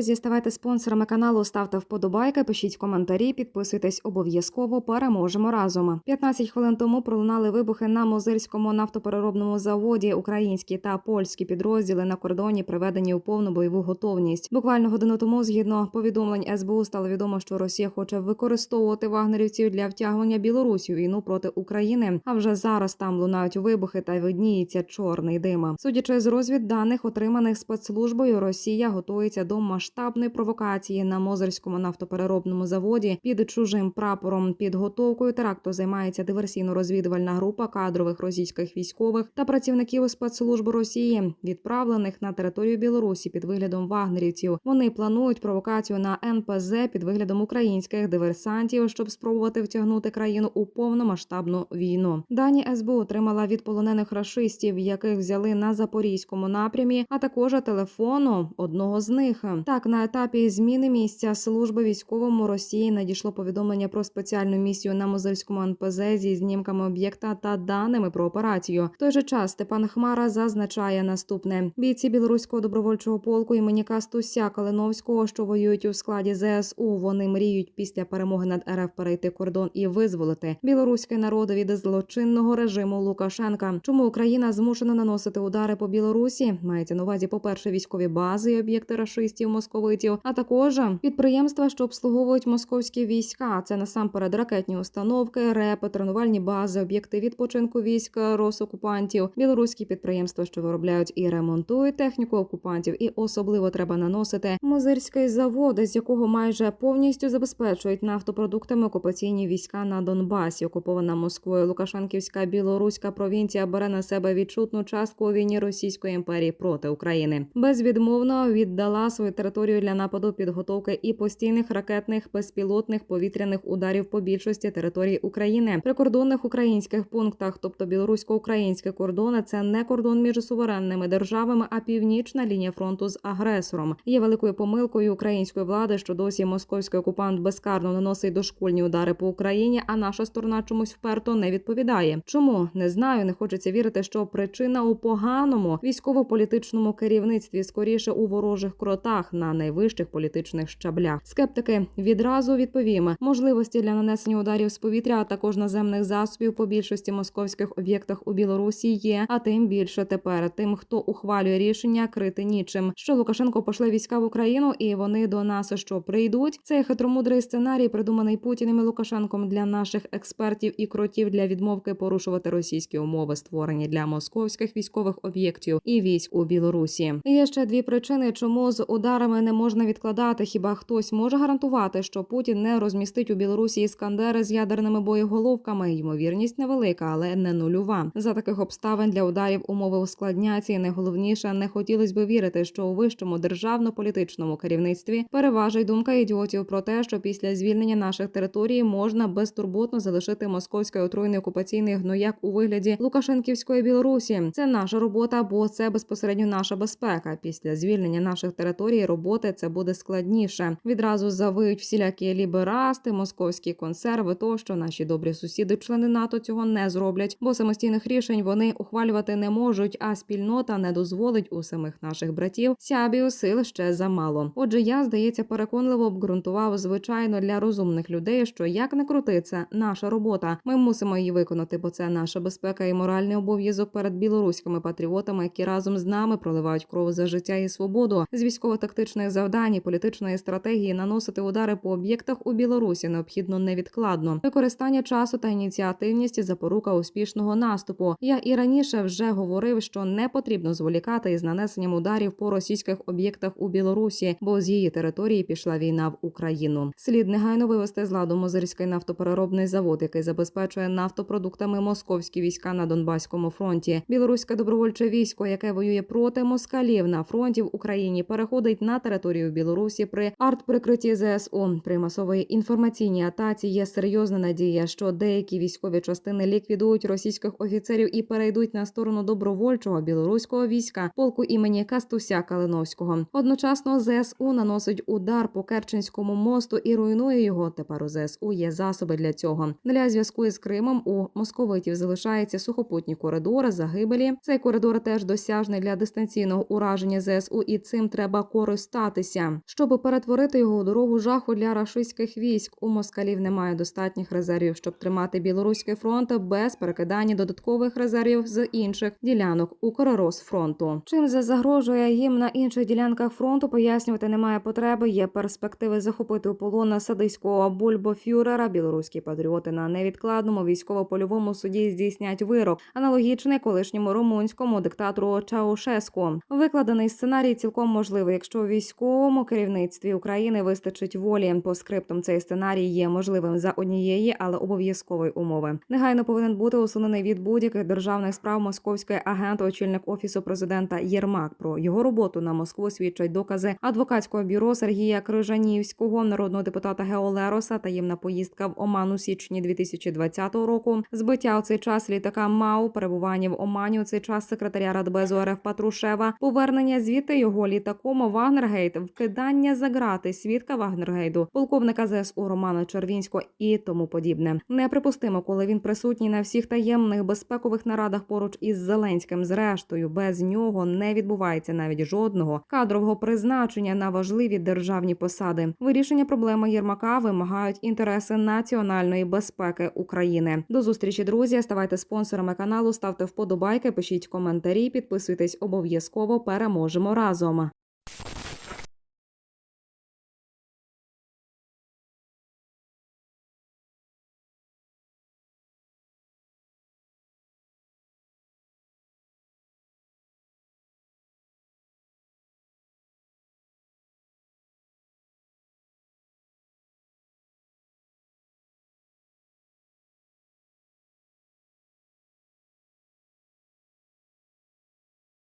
друзі, ставайте спонсорами каналу, ставте вподобайки, пишіть коментарі, підписуйтесь обов'язково. Переможемо разом. 15 хвилин тому пролунали вибухи на Мозирському нафтопереробному заводі. Українські та польські підрозділи на кордоні приведені у повну бойову готовність. Буквально годину тому, згідно повідомлень СБУ, стало відомо, що Росія хоче використовувати вагнерівців для втягування Білорусі у війну проти України. А вже зараз там лунають вибухи та видніється чорний дим. Судячи з розвідданих, отриманих спецслужбою, Росія готується до масштабної провокації на Мозерському нафтопереробному заводі під чужим прапором. Підготовкою теракту займається диверсійно-розвідувальна група кадрових російських військових та працівників спецслужб Росії, відправлених на територію Білорусі під виглядом вагнерівців. Вони планують провокацію на НПЗ під виглядом українських диверсантів, щоб спробувати втягнути країну у повномасштабну війну. Дані СБУ отримала від полонених рашистів, яких взяли на запорізькому напрямі, а також телефону одного з них. Так, на етапі зміни місця служби військовому Росії надійшло повідомлення про спеціальну місію на Мозирському НПЗ зі знімками об'єкта та даними про операцію. В той же час Степан Хмара зазначає наступне: бійці білоруського добровольчого полку імені Кастуся Калиновського, що воюють у складі ЗСУ. Вони мріють після перемоги над РФ перейти кордон і визволити білоруський народ від злочинного режиму Лукашенка. Чому Україна змушена наносити удари по Білорусі? Мається на увазі, по перше, військові бази і об'єкти рашистів, московитів, а також підприємства, що обслуговують московські війська. Це насамперед ракетні установки, репи, тренувальні бази, об'єкти відпочинку військ росокупантів, білоруські підприємства, що виробляють і ремонтують техніку окупантів, і особливо треба наносити мозирський завод, з якого майже повністю забезпечують нафтопродуктами окупаційні війська на Донбасі. Окупована Москвою Лукашенківська білоруська провінція бере на себе відчутну частку у війні Російської імперії проти України. Безвідмовно віддала свою територію для нападу підготовки і постійних ракетних безпілотних повітряних ударів по більшості території України. Прикордонних українських пунктах, тобто білорусько-українські кордони, це не кордон між суверенними державами, а північна лінія фронту з агресором. Є великою помилкою української влади, що досі московський окупант безкарно наносить дошкульні удари по Україні, а наша сторона чомусь вперто не відповідає. Чому не знаю, не хочеться вірити, що причина у поганому військово-політичному керівництві скоріше у ворожих кротах на найвищих політичних щаблях. Скептики відразу відповімо можливості для нанесення ударів з повітря, а також наземних засобів по більшості московських об'єктах у Білорусі є. А тим більше тепер тим, хто ухвалює рішення крити нічим, що Лукашенко пошле війська в Україну, і вони до нас що прийдуть. Цей хитромудрий сценарій, придуманий Путіним і Лукашенком для наших експертів і кротів для відмовки порушувати російські умови, створені для московських військових об'єктів і військ у Білорусі. Є ще дві причини, чому з ударами не можна відкладати. Хіба хтось може гарантувати, що Путін не розмістить у Білорусі іскандери з ядерними боєголовками? Ймовірність невелика, але не нульова. За таких обставин для ударів умови ускладняться. І найголовніше не хотілось би вірити, що у вищому державно-політичному керівництві переважить думка ідіотів про те, що після звільнення наших територій можна безтурботно залишити московський отруйний окупаційний гнояк у вигляді Лукашенківської Білорусі. Це наша робота, бо це безпосередньо наша безпека. Після звільнення наших територій роботи це буде складніше. Відразу завиють всілякі ліберасти, московські консерви. Тощо наші добрі сусіди, члени НАТО цього не зроблять, бо самостійних рішень вони ухвалювати не можуть. А спільнота не дозволить у самих наших братів сябію сил ще замало. Отже, я здається переконливо обґрунтував звичайно для розумних людей, що як не крути, це наша робота. Ми мусимо її виконати, бо це наша безпека і моральний обов'язок перед білоруськими патріотами, які разом з нами проливають кров за життя і свободу з військово-тактичних завдань і політичної стратегії наносити удари по об'єктах у Білорусі необхідно невідкладно. Використання часу та ініціативність запорука успішного наступу. Я і раніше вже говорив, що не потрібно зволікати із нанесенням ударів по російських об'єктах у Білорусі, бо з її території пішла війна в Україну. Слід негайно вивести з ладу Мозирський нафтопереробний завод, який забезпечує нафтопродуктами московські війська на Донбаському фронті. Білоруське добровольче військо, яке воює проти москалів на фронті в Україні, переходить на територію Білорусі при артприкритті ЗСУ. При масовій інформаційній атаці є серйозна надія, що деякі військові частини ліквідують російських офіцерів і перейдуть на сторону добровольчого білоруського війська полку імені Кастуся Калиновського. Одночасно ЗСУ наносить удар по Керченському мосту і руйнує його. Тепер у ЗСУ є засоби для цього. Для зв'язку із Кримом у московитів залишаються сухопутні коридори загибелі. Цей коридор теж досяжний для дистанційного ураження ЗСУ, і цим треба статися. Щоб перетворити його у дорогу жаху для рашистських військ, у москалів немає достатніх резервів, щоб тримати білоруський фронт без перекидання додаткових резервів з інших ділянок Укрросфронту. Чим це загрожує їм на інших ділянках фронту, пояснювати немає потреби. Є перспективи захопити у полон садиського бульбофюрера. Білоруські патріоти на невідкладному військово-польовому суді здійснять вирок, аналогічний колишньому румунському диктатору Чаушеску. Викладений сценарій цілком можливий, якщо у військовому керівництві України вистачить волі. По скриптам цей сценарій є можливим за однієї, але обов'язкової умови. Негайно повинен бути усунений від будь-яких державних справ московський агент, очільник офісу президента Єрмак. Про його роботу на Москву свідчать докази адвокатського бюро Сергія Крижанівського, народного депутата Гео Лероса, таємна поїздка в Оман у січні 2020 року. Збиття у цей час літака МАУ, перебування в Омані у цей час секретаря Радбезу РФ Патрушева, повернення звідти його літаком Вагнергейт, вкидання за грати свідка Вагнергейду, полковника ЗСУ Романа Червінського і тому подібне. Неприпустимо, коли він присутній на всіх таємних безпекових нарадах поруч із Зеленським. Зрештою, без нього не відбувається навіть жодного кадрового призначення на важливі державні посади. Вирішення проблеми Єрмака вимагають інтереси національної безпеки України. До зустрічі, друзі. Ставайте спонсорами каналу, ставте вподобайки, пишіть коментарі, підписуйтесь обов'язково. Переможемо разом.